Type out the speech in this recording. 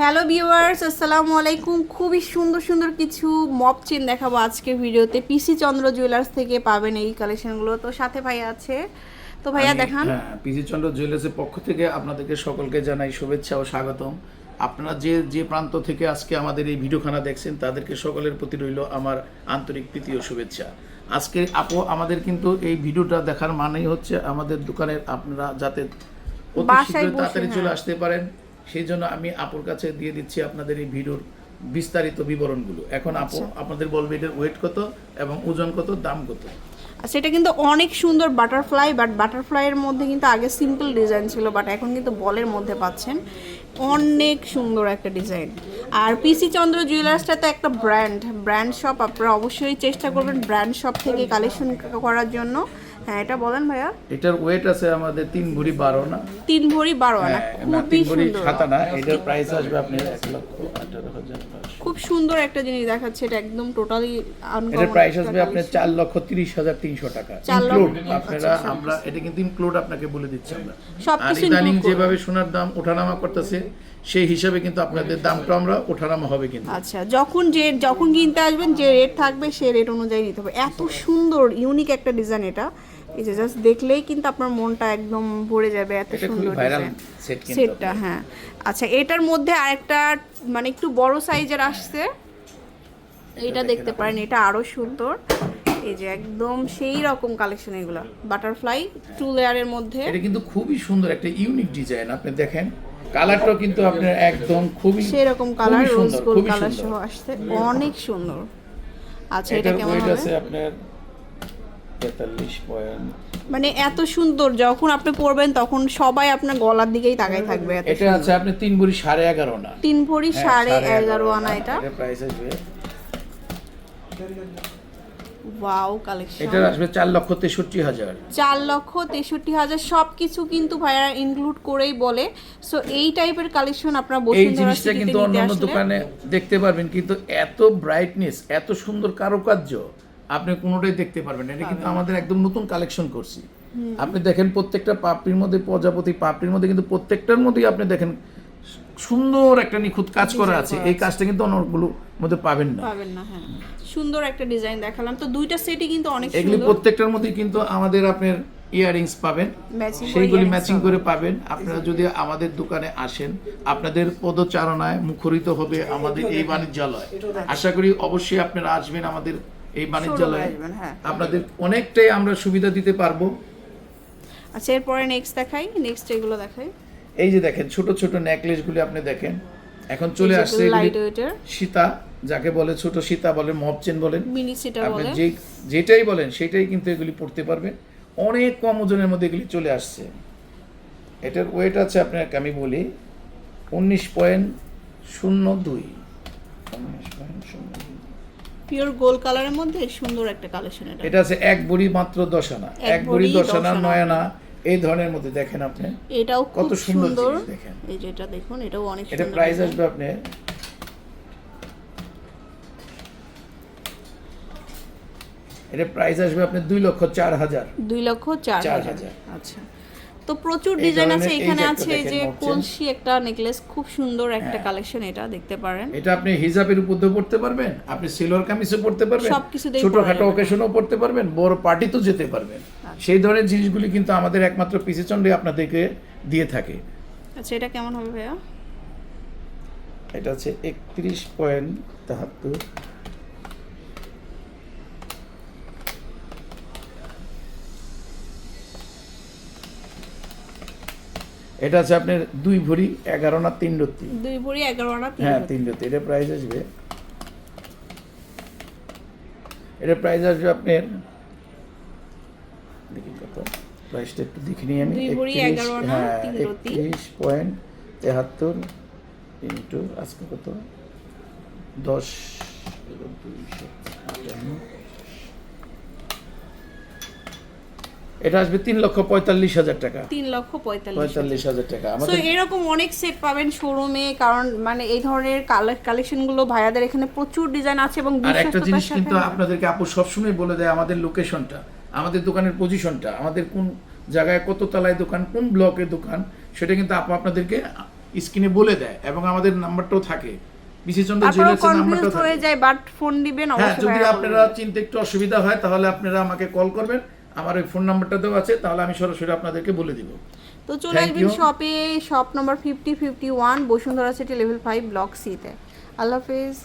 Hello viewers আসসালামু আলাইকুম। খুবই সুন্দর সুন্দর কিছু মপ চেন দেখাবো আজকের ভিডিওতে। পিসি চন্দ্র জুয়েলার্স থেকে পাবেন এই কালেকশনগুলো তো সাথে ভাইয়া আছে। তো ভাইয়া দেখান। হ্যাঁ পিজি চন্দ্র জুয়েলার্সের পক্ষ থেকে আপনাদেরকে সকলকে জানাই শুভেচ্ছা ও স্বাগতম। আপনারা যে যে প্রান্ত থেকে আজকে আমাদের এই ভিডিওখানা দেখছেন তাদেরকে সকলের প্রতি রইল আমার আন্তরিক প্রীতি ও শুভেচ্ছা। আজকে আপু আমাদের কিন্তু এই ভিডিওটা দেখার মানেই হচ্ছে আমাদের দোকানের আপনারা যাতে অতি শীঘ্রই তাড়াতাড়ি চলে হ্যাঁ। আসতে পারেন। সেই জন্য আমি আপুর কাছে দিয়ে দিচ্ছি আপনাদের এই ভিডিওর বিস্তারিত বিবরণগুলো। এখন আপু আচ্ছা। আপনাদের বলবে এটার ওয়েট কত এবং ওজন কত দাম কত? সেটা কিন্তু অনেক সুন্দর বাটারফ্লাই বাট বাটারফ্লাইয়ের মধ্যে কিন্তু আগে সিম্পল ডিজাইন ছিল বাট এখন কিন্তু বলের মধ্যে পাচ্ছেন অনেক সুন্দর একটা ডিজাইন আর পিসি চন্দ্র জুয়েলার্সটা তো একটা ব্র্যান্ড ব্র্যান্ড শপ আপনারা অবশ্যই চেষ্টা করবেন ব্র্যান্ড শপ থেকে কালেকশন করার জন্য। হ্যাঁ এটা বলেন ভাইয়া। এটার ওয়েট আছে আমাদের তিন ভরি বারো না? তিন ভরি বারো আনা হ্যাঁ, খুবই সুন্দর। সাত আনা এটার প্রাইস আসবে আপনি এক লক্ষ আঠারো হাজার খুব সুন্দর একটা জিনিস দেখাচ্ছে এটা একদম টোটালি এটার প্রাইস আসবে আপনার চার লক্ষ তিরিশ হাজার তিনশো টাকা। ইনক্লুড আপনারা আমরা এটা কিন্তু ইনক্লুড আপনাকে বলে দিচ্ছি আমরা। আর ইদানিং যেভাবে সোনার দাম ওঠানামা করতেছে সেই হিসাবে কিন্তু আপনাদের দামটা আমরা ওঠানামা হবে কিন্তু। আচ্ছা যখন যে যখন কিনতে আসবেন যে রেট থাকবে সেই রেট অনুযায়ী নিতে হবে। এত সুন্দর ইউনিক একটা ডিজাইন এটা। এই যে জাস্ট দেখলেই কিন্তু আপনার মনটা একদম ভরে যাবে এত সুন্দর সেটটা হ্যাঁ। আচ্ছা এটার মধ্যে আরেকটা মানে একটু বড় সাইজের আসছে। এটা দেখতে পারেন এটা আরও সুন্দর। এই যে একদম সেই রকম কালেকশন এগুলো বাটারফ্লাই টু লেয়ারের মধ্যে। এটা কিন্তু খুবই সুন্দর একটা ইউনিক ডিজাইন আপনি দেখেন। কালারটাও কিন্তু আপনার একদম খুবই সেই রকম কালার রোজ গোল্ড কালার সহ আসছে অনেক সুন্দর। আচ্ছা এটা কেমন হবে? আপনার তেতাল্লিশ পয়েন্ট। মানে এত সুন্দর যখন আপনি পরবেন তখন সবাই আপনার গলার দিকেই তাকাই থাকবে এটা আছে আপনি তিন ভরি সাড়ে এগারো না। তিন ভরি হ্যাঁ, সাড়ে এগারো আনা এটা। প্রাইস আসবে। ওয়াও কালেকশন এটার আসবে চার লক্ষ তেষট্টি হাজার। চার লক্ষ তেষট্টি হাজার সব কিছু কিন্তু ভাইয়ারা ইনক্লুড করেই বলে। সো এই টাইপের কালেকশন আপনার এই জিনিসটা কিন্তু আসলে দোকানে দেখতে পারবেন কিন্তু এত ব্রাইটনেস এত সুন্দর কারুকার্য। আপনি কোনোটাই দেখতে পারবেন না। এটা কিন্তু আমাদের একদম নতুন কালেকশন করছি। আপনি দেখেন প্রত্যেকটা পাপড়ির মধ্যে প্রজাপতি পাপড়ির মধ্যে কিন্তু প্রত্যেকটার মধ্যেই আপনি দেখেন সুন্দর একটা নিখুঁত কাজ করা আছে। এই কাজটা কিন্তু অন্যগুলো মধ্যে পাবেন না। পাবেন না হ্যাঁ। সুন্দর একটা ডিজাইন দেখালাম। তো দুইটা সেটই কিন্তু অনেক সুন্দর। এগুলি প্রত্যেকটার মধ্যে কিন্তু আমাদের আপনার ইয়ারিংস পাবেন। সেইগুলি ম্যাচিং করে পাবেন। আপনারা যদি আমাদের দোকানে আসেন আপনাদের পদচারণায় মুখরিত হবে আমাদের এই বাণিজ্যালয়। আশা করি অবশ্যই আপনারা আসবেন আমাদের এই বাণিজ্যালয়ে হ্যাঁ। আপনাদের অনেকটাই আমরা সুবিধা দিতে পারব। আচ্ছা এরপরে নেক্সট দেখাই। নেক্সট এগুলো দেখাই। এই যে দেখেন ছোট ছোট নেকলেসগুলি আপনি দেখেন। এখন চলে আসছে সীতা যাকে বলে ছোট সীতা বলেন মপচেন বলেন। মিনি সিটার আপনি যে যেটাই বলেন সেটাই কিন্তু এগুলি পড়তে পারবেন। অনেক কম ওজনের মধ্যে এগুলি চলে আসছে। এটার ওয়েট আছে আপনাকে আমি বলি উনিশ পয়েন্ট শূন্য দুই। উনিশ পয়েন্ট শূন্য দুই। পিওর গোল্ড কালারের মধ্যে সুন্দর একটা কালেকশন এটা। এটা আছে এক বড়ি মাত্র দশ আনা এক বড়ি দশ আনা। নয় আনা এই ধরনের মধ্যে দেখেন আপনি। এটাও কত সুন্দর দেখেন। এই যেটা দেখুন এটাও অনেক সুন্দর এটা প্রাইস আসবে আপনি এটা প্রাইস আসবে আপনি দুই লক্ষ চার হাজার। দুই লক্ষ চার হাজার। আচ্ছা। তো প্রচুর ডিজাইন আছে এখানে আছে এই যে কলসি একটা নেকলেস খুব সুন্দর একটা হ্যাঁ। কালেকশন এটা দেখতে পারেন। এটা আপনি হিজাবের উপর দিয়ে পড়তে পারবেন আপনি সিলোর কামিজও পড়তে পারবেন সবকিছুতেই ছোটখাটো। অকেশনও পড়তে পারবেন বড় পার্টিতেও যেতে পারবেন। সেই ধরনের জিনিসগুলি কিন্তু আমাদের একমাত্র পিসি চন্ডে আপনাদেরকে দিয়ে থাকে। আচ্ছা এটা কেমন হবে ভাইয়া? এটা হচ্ছে একত্রিশ পয়েন্ট এটা আছে আপনার দুই ভরি এগারো না তিন রত্তি। দুই ভরি এগারো তিন হ্যাঁ তিন রত্তি। এটা প্রাইস আসবে। এটা প্রাইস আসবে আপনার দেখি কত। প্রাইসটা একটু দেখে নিই আমি। দুই ভরি 31 এগারো আনা, হ্যাঁ একত্রিশ পয়েন্ট তেহাত্তর ইন্টু আজকে কত? দশ দুইশো এটা আসবে তিন লক্ষ পঁয়তাল্লিশ হাজার টাকা। তিন লক্ষ পঁয়তাল্লিশ হাজার টাকা। তো এরকম অনেক সেট পাবেন শোরুমে কারণ মানে এই ধরনের কালেকশনগুলো ভাইয়াদের এখানে প্রচুর ডিজাইন আছে এবং আর একটা জিনিস কিন্তু আপনাদেরকে আপু সবসময় বলে দেয় আমাদের লোকেশনটা আমাদের দোকানের পজিশনটা আমাদের কোন জায়গায় কত তলায় দোকান কোন ব্লকের দোকান সেটা কিন্তু আপু আপনাদেরকে স্ক্রিনে বলে দেয় এবং আমাদের নাম্বারটাও থাকে। হয়ে যায় বাট ফোন দিবেন হ্যাঁ যদি আপনারা। চিনতে একটু অসুবিধা হয় তাহলে আপনারা আমাকে কল করবেন। আমার ওই ফোন নাম্বারটা দেওয়া আছে তাহলে আমি সরাসরি আপনাদেরকে বলে দিব। তো চলে আসবেন শপে shop number fifty fifty one Bashundhara city level five block সিতে আল্লাহ হাফেজ।